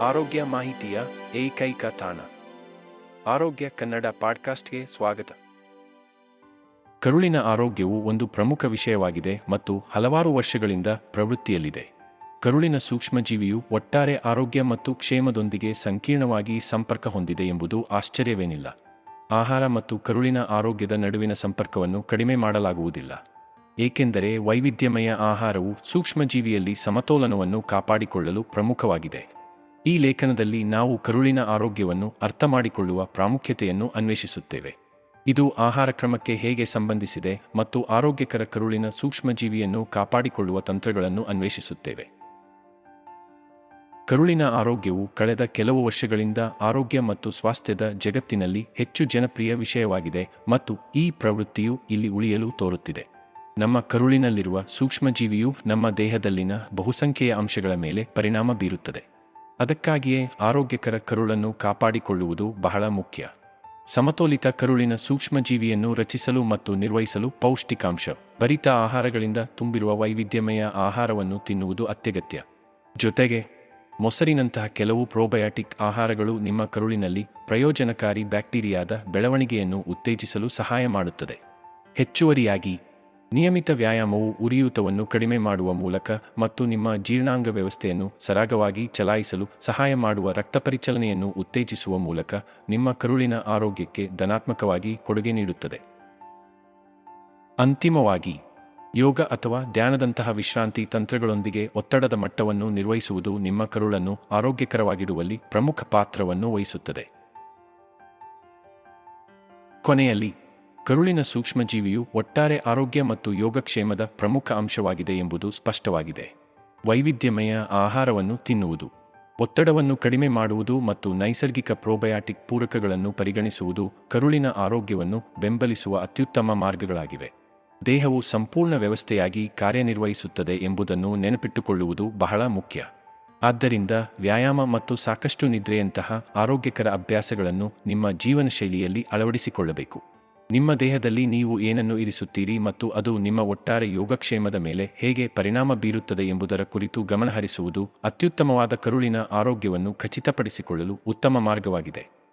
ಆರೋಗ್ಯ ಮಾಹಿತಿಯ ಏಕೈಕ ತಾಣ. ಆರೋಗ್ಯ ಕನ್ನಡ ಪಾಡ್ಕಾಸ್ಟ್ಗೆ ಸ್ವಾಗತ. ಕರುಳಿನ ಆರೋಗ್ಯವು ಒಂದು ಪ್ರಮುಖ ವಿಷಯವಾಗಿದೆ ಮತ್ತು ಹಲವಾರು ವರ್ಷಗಳಿಂದ ಪ್ರವೃತ್ತಿಯಲ್ಲಿದೆ. ಕರುಳಿನ ಸೂಕ್ಷ್ಮಜೀವಿಯು ಒಟ್ಟಾರೆ ಆರೋಗ್ಯ ಮತ್ತು ಕ್ಷೇಮದೊಂದಿಗೆ ಸಂಕೀರ್ಣವಾಗಿ ಸಂಪರ್ಕ ಹೊಂದಿದೆ ಎಂಬುದು ಆಶ್ಚರ್ಯವೇನಿಲ್ಲ. ಆಹಾರ ಮತ್ತು ಕರುಳಿನ ಆರೋಗ್ಯದ ನಡುವಿನ ಸಂಪರ್ಕವನ್ನು ಕಡಿಮೆ ಮಾಡಲಾಗುವುದಿಲ್ಲ. ಏಕೆಂದರೆ ವೈವಿಧ್ಯಮಯ ಆಹಾರವು ಸೂಕ್ಷ್ಮಜೀವಿಯಲ್ಲಿ ಸಮತೋಲನವನ್ನು ಕಾಪಾಡಿಕೊಳ್ಳಲು ಪ್ರಮುಖವಾಗಿದೆ. ಈ ಲೇಖನದಲ್ಲಿ ನಾವು ಕರುಳಿನ ಆರೋಗ್ಯವನ್ನು ಅರ್ಥಮಾಡಿಕೊಳ್ಳುವ ಪ್ರಾಮುಖ್ಯತೆಯನ್ನು ಅನ್ವೇಷಿಸುತ್ತೇವೆ. ಇದು ಆಹಾರ ಕ್ರಮಕ್ಕೆ ಹೇಗೆ ಸಂಬಂಧಿಸಿದೆ ಮತ್ತು ಆರೋಗ್ಯಕರ ಕರುಳಿನ ಸೂಕ್ಷ್ಮಜೀವಿಯನ್ನು ಕಾಪಾಡಿಕೊಳ್ಳುವ ತಂತ್ರಗಳನ್ನು ಅನ್ವೇಷಿಸುತ್ತೇವೆ. ಕರುಳಿನ ಆರೋಗ್ಯವು ಕಳೆದ ಕೆಲವು ವರ್ಷಗಳಿಂದ ಆರೋಗ್ಯ ಮತ್ತು ಸ್ವಾಸ್ಥ್ಯದ ಜಗತ್ತಿನಲ್ಲಿ ಹೆಚ್ಚು ಜನಪ್ರಿಯ ವಿಷಯವಾಗಿದೆ ಮತ್ತು ಈ ಪ್ರವೃತ್ತಿಯು ಇಲ್ಲಿ ಉಳಿಯಲು ತೋರುತ್ತಿದೆ. ನಮ್ಮ ಕರುಳಿನಲ್ಲಿರುವ ಸೂಕ್ಷ್ಮಜೀವಿಯು ನಮ್ಮ ದೇಹದಲ್ಲಿನ ಬಹುಸಂಖ್ಯೆಯ ಅಂಶಗಳ ಮೇಲೆ ಪರಿಣಾಮ ಬೀರುತ್ತದೆ. ಅದಕ್ಕಾಗಿಯೇ ಆರೋಗ್ಯಕರ ಕರುಳನ್ನು ಕಾಪಾಡಿಕೊಳ್ಳುವುದು ಬಹಳ ಮುಖ್ಯ. ಸಮತೋಲಿತ ಕರುಳಿನ ಸೂಕ್ಷ್ಮಜೀವಿಯನ್ನು ರಚಿಸಲು ಮತ್ತು ನಿರ್ವಹಿಸಲು ಪೌಷ್ಟಿಕಾಂಶ ಭರಿತ ಆಹಾರಗಳಿಂದ ತುಂಬಿರುವ ವೈವಿಧ್ಯಮಯ ಆಹಾರವನ್ನು ತಿನ್ನುವುದು ಅತ್ಯಗತ್ಯ. ಜೊತೆಗೆ, ಮೊಸರಿನಂತಹ ಕೆಲವು ಪ್ರೋಬಯಾಟಿಕ್ ಆಹಾರಗಳು ನಿಮ್ಮ ಕರುಳಿನಲ್ಲಿ ಪ್ರಯೋಜನಕಾರಿ ಬ್ಯಾಕ್ಟೀರಿಯಾದ ಬೆಳವಣಿಗೆಯನ್ನು ಉತ್ತೇಜಿಸಲು ಸಹಾಯ ಮಾಡುತ್ತದೆ. ಹೆಚ್ಚುವರಿಯಾಗಿ ನಿಯಮಿತ ವ್ಯಾಯಾಮವು ಉರಿಯೂತವನ್ನು ಕಡಿಮೆ ಮಾಡುವ ಮೂಲಕ ಮತ್ತು ನಿಮ್ಮ ಜೀರ್ಣಾಂಗ ವ್ಯವಸ್ಥೆಯನ್ನು ಸರಾಗವಾಗಿ ಚಲಾಯಿಸಲು ಸಹಾಯ ಮಾಡುವ ರಕ್ತ ಪರಿಚಲನೆಯನ್ನು ಉತ್ತೇಜಿಸುವ ಮೂಲಕ ನಿಮ್ಮ ಕರುಳಿನ ಆರೋಗ್ಯಕ್ಕೆ ಧನಾತ್ಮಕವಾಗಿ ಕೊಡುಗೆ ನೀಡುತ್ತದೆ. ಅಂತಿಮವಾಗಿ, ಯೋಗ ಅಥವಾ ಧ್ಯಾನದಂತಹ ವಿಶ್ರಾಂತಿ ತಂತ್ರಗಳೊಂದಿಗೆ ಒತ್ತಡದ ಮಟ್ಟವನ್ನು ನಿರ್ವಹಿಸುವುದು ನಿಮ್ಮ ಕರುಳನ್ನು ಆರೋಗ್ಯಕರವಾಗಿಡುವಲ್ಲಿ ಪ್ರಮುಖ ಪಾತ್ರವನ್ನು ವಹಿಸುತ್ತದೆ. ಕೊನೆಯಲ್ಲಿ ಕರುಳಿನ ಸೂಕ್ಷ್ಮಜೀವಿಯು ಒಟ್ಟಾರೆ ಆರೋಗ್ಯ ಮತ್ತು ಯೋಗಕ್ಷೇಮದ ಪ್ರಮುಖ ಅಂಶವಾಗಿದೆ ಎಂಬುದು ಸ್ಪಷ್ಟವಾಗಿದೆ. ವೈವಿಧ್ಯಮಯ ಆಹಾರವನ್ನು ತಿನ್ನುವುದು, ಒತ್ತಡವನ್ನು ಕಡಿಮೆ ಮಾಡುವುದು ಮತ್ತು ನೈಸರ್ಗಿಕ ಪ್ರೋಬಯಾಟಿಕ್ ಪೂರಕಗಳನ್ನು ಪರಿಗಣಿಸುವುದು ಕರುಳಿನ ಆರೋಗ್ಯವನ್ನು ಬೆಂಬಲಿಸುವ ಅತ್ಯುತ್ತಮ ಮಾರ್ಗಗಳಾಗಿವೆ. ದೇಹವು ಸಂಪೂರ್ಣ ವ್ಯವಸ್ಥೆಯಾಗಿ ಕಾರ್ಯನಿರ್ವಹಿಸುತ್ತದೆ ಎಂಬುದನ್ನು ನೆನಪಿಟ್ಟುಕೊಳ್ಳುವುದು ಬಹಳ ಮುಖ್ಯ. ಆದ್ದರಿಂದ ವ್ಯಾಯಾಮ ಮತ್ತು ಸಾಕಷ್ಟು ನಿದ್ರೆಯಂತಹ ಆರೋಗ್ಯಕರ ಅಭ್ಯಾಸಗಳನ್ನು ನಿಮ್ಮ ಜೀವನ ಶೈಲಿಯಲ್ಲಿ ಅಳವಡಿಸಿಕೊಳ್ಳಬೇಕು. ನಿಮ್ಮ ದೇಹದಲ್ಲಿ ನೀವು ಏನನ್ನು ಇರಿಸುತ್ತೀರಿ ಮತ್ತು ಅದು ನಿಮ್ಮ ಒಟ್ಟಾರೆ ಯೋಗಕ್ಷೇಮದ ಮೇಲೆ ಹೇಗೆ ಪರಿಣಾಮ ಬೀರುತ್ತದೆ ಎಂಬುದರ ಕುರಿತು ಗಮನಹರಿಸುವುದು ಅತ್ಯುತ್ತಮವಾದ ಕರುಳಿನ ಆರೋಗ್ಯವನ್ನು ಖಚಿತಪಡಿಸಿಕೊಳ್ಳಲು ಉತ್ತಮ ಮಾರ್ಗವಾಗಿದೆ.